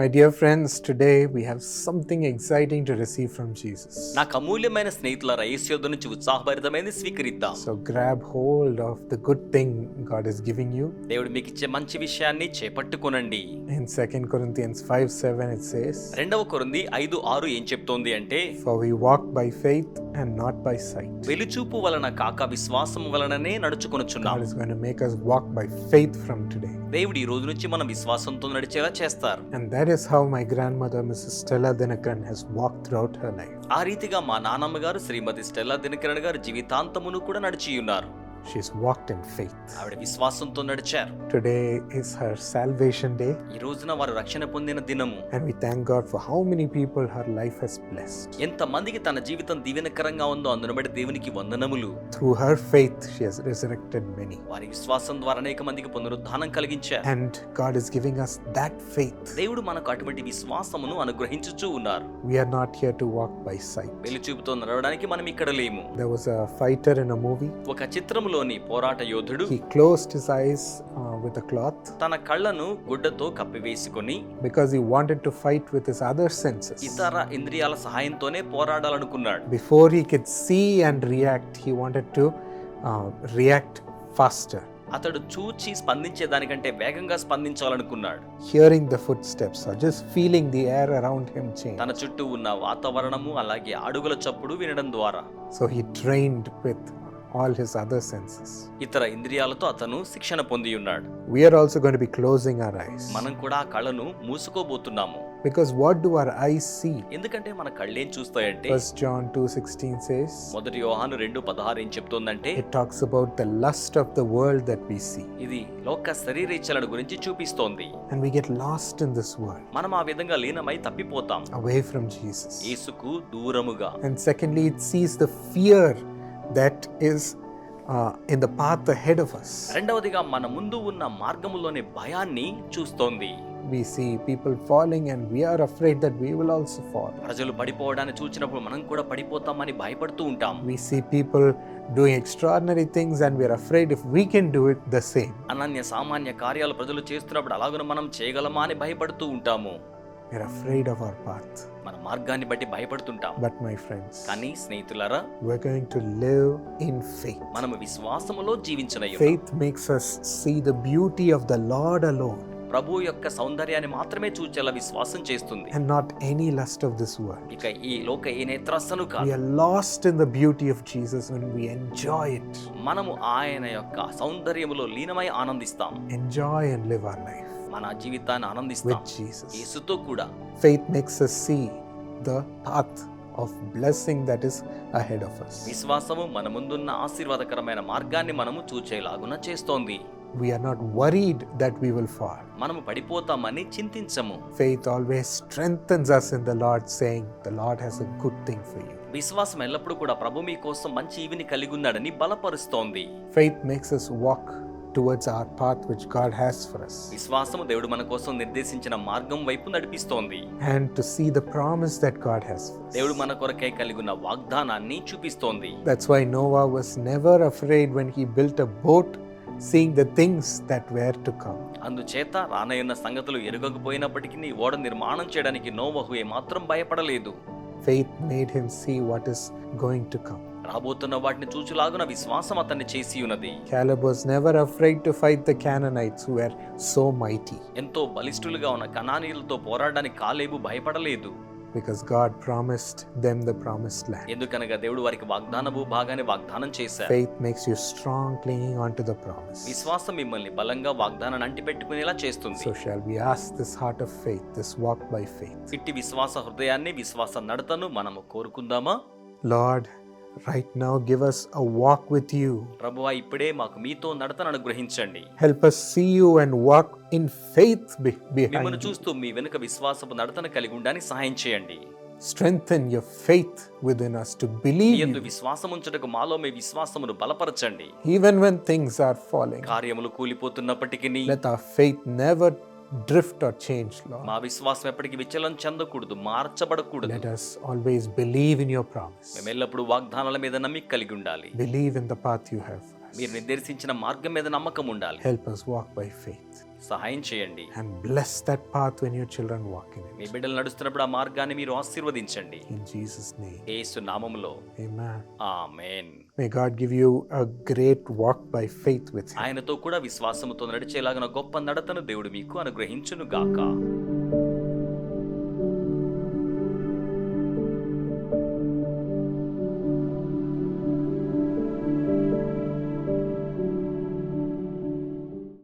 My dear friends, today we have something exciting to receive from Jesus. నాకు అమూల్యమైన స్నేహితుల యేసు నుంచి ఉత్సాహభరితమైనది స్వీకరిద్దాం So grab hold of the good thing God is giving you. దేవుడు మీకు ఇచ్చే మంచి విషయాన్ని చేపట్టుకోనండి In 2 Corinthians 5 7, it says, రెండవ కొరింది ఐదు ఆరు ఏం చెప్తోంది అంటే For we walk by faith and not by sight. వెలుచూపు వలన కాక విశ్వాసం వలననే నడుచుకొనుచున్నాం God is going to make us walk by faith from today. దేవుడు ఈ రోజు నుంచి మనం విశ్వాసంతో నడిచేలా చేస్తారు that how my grandmother miss Stella Dinakaran has walk throughout her life ఆ రీతిగా మా నానమ్మ గారు శ్రీమతి స్టెల్లా దినకరణ్ గారు జీవితాంతమును కూడా నడిచి ఉన్నారు She's walked in faith. ఆవిడ విశ్వాసంతో నడిచారు Today is her salvation day, ఈ రోజున వారు రక్షణ పొందిన దినము and we thank God for how many people her life has blessed. ఎంత మందికి తన జీవితం దీవెనకరంగా ఉందో అందును బట్టి దేవునికి వందనములు Through her faith, she has resurrected many. వారి విశ్వాసం ద్వారా అనేక మందికి పునరుద్ధానం కలిగించారు And God is giving us that faith. దేవుడు మనకు అటువంటి విశ్వాసమును అనుగ్రహించుచూ ఉన్నారు We are not here to walk by sight. వెలుచూపుతో నడవడానికి మనం ఇక్కడ లేము There was a fighter in a movie. ఒక కాపులోని పోరాట యోధుడు హి ఐస్ విత్ క్లాత్ తన కళ్ళను గుడ్డతో కప్పివేసుకొని because he wanted to fight with his other senses ఇతర ఇంద్రియాల సహాయంతోనే పోరాడాలనుకున్నాడు. Before he could see and react he wanted to react faster అతడు చూచి స్పందించే దానికంటే వేగంగా స్పందించాలనుకున్నాడు. Hearing the footsteps or just feeling the air around him change తన చుట్టూ ఉన్న వాతావరణము అలాగే అడుగుల చప్పుడు వినడం ద్వారా. So he trained with all his other senses. ఇతర ఇంద్రియాలతో అతను శిక్షణ పొంది ఉన్నాడు We are also going to be closing our eyes. మనం కూడా ఆ కళ్ళను మూసుకోబోతున్నాము Because what do our eyes see? ఎందుకంటే మన కళ్ళేం చూస్తాయంటే First John 2:16 says మొదటి యోహాను రెండు పదహారు ఏం చెప్తోందంటే it talks about the lust of the world that we see. ఇది లోక శరీరేచ్ఛలను గురించి చూపిస్తోంది And we get lost in this world, మనం ఆ విధంగా లీనమై తప్పిపోతాం away from Jesus. యేసుకు దూరముగా And secondly, it sees the fear that is uh, in the path ahead of us. రెండవదిగా మన ముందు ఉన్న మార్గములోని భయాన్ని చూస్తోంది We see people falling, and we are afraid that we will also fall. ప్రజలు పడిపోవడాన్ని చూసినప్పుడు మనం కూడా పడిపోతామని భయపడుతూ ఉంటాం We see people doing extraordinary things, and we are afraid if we can do it the same. Ananya సామాన్య కార్యాలు ప్రజలు చేస్తున్నప్పుడు అలాగను మనం చేయగలమా అని భయపడుతూ ఉంటాము we're afraid of our path మన మార్గాన్ని బట్టి భయపడుతుంటాం. బట్ మై ఫ్రెండ్స్ కానీ స్నేహితులారా we are going to live in faith మనం విశ్వాసములో జీవించున faith makes us see the beauty of the lord alone ప్రభు యొక్క సౌందర్యాన్ని మాత్రమే చూచేలా విశ్వాసం చేస్తుంది. And not any lust of this world ఇక ఈ లోక ఏ కాదు. We are lost in the beauty of Jesus when we enjoy it మనము ఆయన యొక్క సౌందర్యములో లీనమై ఆనందిస్తాం. Enjoy and live our life మన జీవితాన్ని ఆనందిస్తాం. యేసుతో కూడా Faith makes us see the path of blessing that is ahead of us. విశ్వాసము మన ముందున్న ఆశీర్వాదకరమైన మార్గాన్ని మనము చూచేలాగున చేస్తోంది We are not worried that we will fall. మనము పడిపోతామని చింతించము Faith always strengthens us in the Lord, saying, The Lord has a good thing for you. విశ్వాసం ఎల్లప్పుడూ కూడా ప్రభు మీ కోసం మంచి ఈవిని కలిగి ఉన్నాడని బలపరుస్తోంది Faith makes us walk towards our path which God has for us విశ్వాసము దేవుడు మన కోసం నిర్దేశించిన మార్గం వైపు నడిపిస్తోంది. And to see the promise that God has దేవుడు మన కొరకై కలిగి ఉన్న వాగ్దానాన్ని చూపిస్తోంది. That's why Noah was never afraid when he built a boat seeing the things that were to come అందుచేత రానయ్యన్న సంగతులు ఎరగకపోయినప్పటికీ ఓడ నిర్మాణం చేయడానికి నోవాహు ఏ మాత్రం భయపడలేదు. Faith made him see what is going to come రాబోతున్న వాటిని చూచులాగున విశ్వాసం అతన్ని చేసి ఉన్నది was never afraid to fight the Canaanites who were so mighty ఎంతో బలిష్ఠులుగా ఉన్న కణానీయులతో పోరాడడానికి కాలేబు భయపడలేదు because God promised them the promised land. ఎందుకనగా దేవుడు వారికి వాగ్దాన భూభాగాన్ని వాగ్దానం చేశారు Faith makes you strong clinging onto the promise. విశ్వాసం మిమ్మల్ని బలంగా వాగ్దానాన్ని అంటిపెట్టుకునేలా చేస్తుంది So, shall we ask this heart of faith, this walk by faith? ఇట్టి విశ్వాస హృదయాన్ని విశ్వాస నడతను మనము కోరుకుందామా Lord, right now give us a walk with you. ప్రభువా ఇప్పుడే మాకు మీతో నడతను అనుగ్రహించండి Help us see you and walk in faith be- మిమ్మల్ని behind you. చూస్తూ మీ వెనుక విశ్వాసపు నడతను కలిగి ఉండడానికి సహాయం చేయండి Strengthen your faith within us to me believe యందు విశ్వాసం ఉంచుటకు మాలో మీ విశ్వాసమును బలపరచండి even when things are falling. కార్యములు కూలిపోతున్నప్పటికీ Let our faith never drift or change, Lord. మా విశ్వాసం ఎప్పటికీ విచలం చెందకూడదు మార్చబడకూడదు Let us always believe in your promise. మేము ఎల్లప్పుడూ వాగ్దానాల మీద నమ్మిక కలిగి ఉండాలి Believe in the path you have for us. మీరు నిర్దేశించిన మార్గం మీద నమ్మకం ఉండాలి. Help us walk by faith సహాయం చేయండి. And bless that path when your children walk in మీ బిడ్డలు నడుస్తున్నప్పుడు ఆ మార్గాన్ని మీరు ఆశీర్వదించండి. ఇన్ జీసస్ నేమ్ యేసు నామములో. Amen amen may God give you a great walk by faith with him ఆయనతో కూడా విశ్వాసముతో నడిచేలాగన గొప్ప నడతను దేవుడు మీకు అనుగ్రహించును గాక